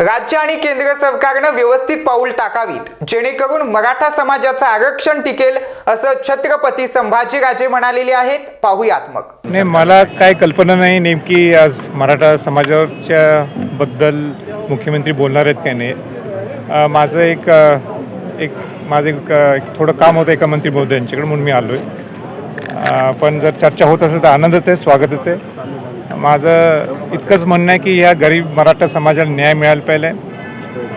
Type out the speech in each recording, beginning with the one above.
राज्य आणि केंद्र सरकारनं व्यवस्थित पाऊल टाकावीत. जेणेकरून मराठा समाजाचं आरक्षण टिकेल असं छत्रपती संभाजीराजे म्हणालेले आहेत. पाहूयात मग. नाही मला काय कल्पना नाही नेमकी आज मराठा समाजाच्या बद्दल मुख्यमंत्री बोलणार आहेत काय नाही. माझं एक एक माझं एक एक थोडं काम होतं एका मंत्री महोदयांच्याकडे म्हणून मी आलो आहे पण जर चर्चा होत असेल तर आनंदच आहे स्वागतच आहे. माझं इतकंच म्हणणं आहे की ह्या गरीब मराठा समाजाला न्याय मिळायला पाहिजे.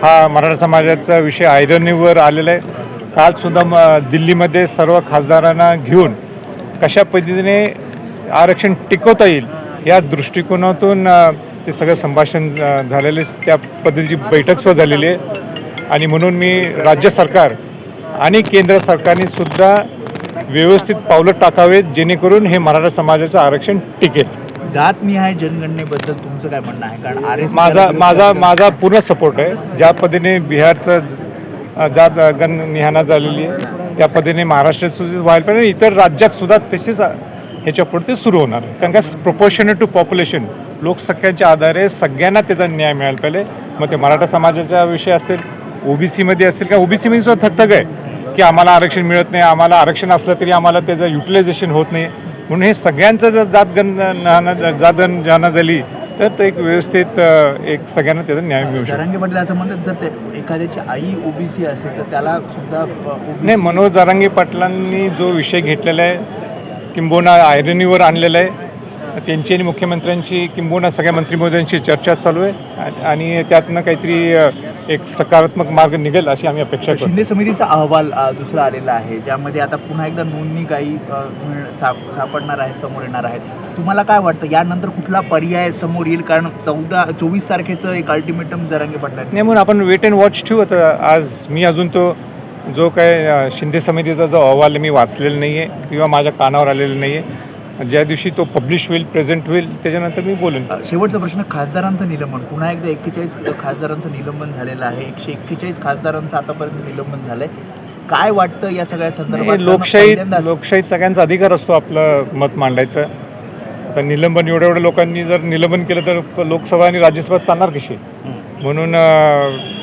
हा मराठा समाजाचा विषय आयरनीवर आलेला आहे. कालसुद्धा म दिल्लीमध्ये सर्व खासदारांना घेऊन कशा पद्धतीने आरक्षण टिकवता येईल या दृष्टिकोनातून ते सगळं संभाषण झालेले त्या पद्धतीची बैठकसुद्धा झालेली आहे. आणि म्हणून मी राज्य सरकार आणि केंद्र सरकारने सुद्धा व्यवस्थित पावलं टाकावेत जेणेकरून हे मराठा समाजाचं आरक्षण टिकेल. जातनिहाय जनगणनेबद्दल तुमचं काय म्हणणं आहे? कारण आर एस माझा माझा माझा पूर्ण सपोर्ट आहे. ज्या पद्धतीने बिहारचं जात गण निहाना झालेली आहे त्या पद्धतीने महाराष्ट्रात सुद्धा व्हायला पाहिजे. इतर राज्यात सुद्धा तशीच ह्याच्या पुढे सुरू होणार कारण का प्रोपोर्शनेट टू पॉप्युलेशन लोकसंख्येच्या आधारे सगळ्यांना त्याचा न्याय मिळायला पाहिजे. मग ते मराठा समाजाचा विषय असेल ओबीसीमध्ये असेल का ओबीसीमध्ये सुद्धा थकथक आहे की आम्हाला आरक्षण मिळत नाही आम्हाला आरक्षण असलं तरी आम्हाला त्याचं युटिलायझेशन होत नाही. म्हणून हे सगळ्यांचं जर जातगण जातगण जाणं झाली तर ते एक व्यवस्थित एक सगळ्यांना त्याचा न्याय मिळू शकतो. जरांगे पाटील असं म्हणतात जर ते एखाद्याची आई ओबीसी असेल तर त्याला सुद्धा नाही मनोज जारांगे पाटलांनी जो विषय घेतलेला आहे किंबोना आयरनीवर आणलेला आहे त्यांची आणि मुख्यमंत्र्यांची किंबोना सगळ्या मंत्रिमंत्र्यांची चर्चा चालू आहे आणि- त्यातनं काहीतरी एक सकारात्मक मार्ग निघेल अशी आम्ही अपेक्षा करतो. शिंदे समितीचा अहवाल दुसरा आलेला आहे ज्यामध्ये आता पुन्हा एकदा नोंदणी काही साप- सापडणार आहेत समोर येणार आहेत. तुम्हाला काय वाटतं यानंतर कुठला पर्याय समोर येईल? कारण चौदा चोवीस तारखेचं एक अल्टिमेटम जरांगे पाटलांनी नाही म्हणून आपण वेट अँड वॉच ठेवू. आता आज मी अजून तो जो काय शिंदे समितीचा जो अहवाल आहे मी वाचलेला नाही आहे किंवा माझ्या कानावर आलेला नाही आहे ज्या दिवशी तो पब्लिश होईल प्रेझेंट होईल त्याच्यानंतर मी बोलेन. शेवटचा प्रश्न खासदारांचं निलंबन. पुन्हा एकदा एक्केचाळीस खासदारांचं निलंबन झालेलं आहे. एकशे एक्केचाळीस खासदारांचं आतापर्यंत निलंबन झालंय. काय वाटतं या सगळ्या संदर्भात? लोकशाही लोकशाहीत सगळ्यांचा अधिकार असतो आपलं मत मांडायचं. आता निलंबन एवढ्या एवढ्या लोकांनी जर निलंबन केलं तर लोकसभा आणि राज्यसभा चालणार कशी. म्हणून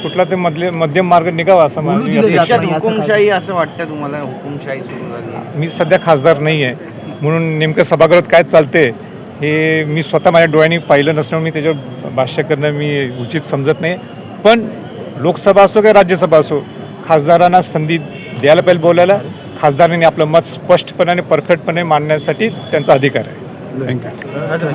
कुठला ते मधले मध्यम मार्ग निघावा असं काय? हुकुमशाही असं वाटतं तुम्हाला? हुकुमशाही झाली. मी सध्या खासदार नाही आहे म्हणून नेमकं सभागृहात काय चालते हे मी स्वतः माझ्या डोळ्यांनी पाहिलं नसल्यामुळे मी त्याच्यावर भाष्य करणं मी उचित समजत नाही. पण लोकसभा असो किंवा राज्यसभा असो खासदारांना संधी द्यायला पाहिजे बोलायला. खासदारांनी आपलं मत स्पष्टपणाने परखडपणे मांडण्यासाठी त्यांचा अधिकार आहे. थँक्यू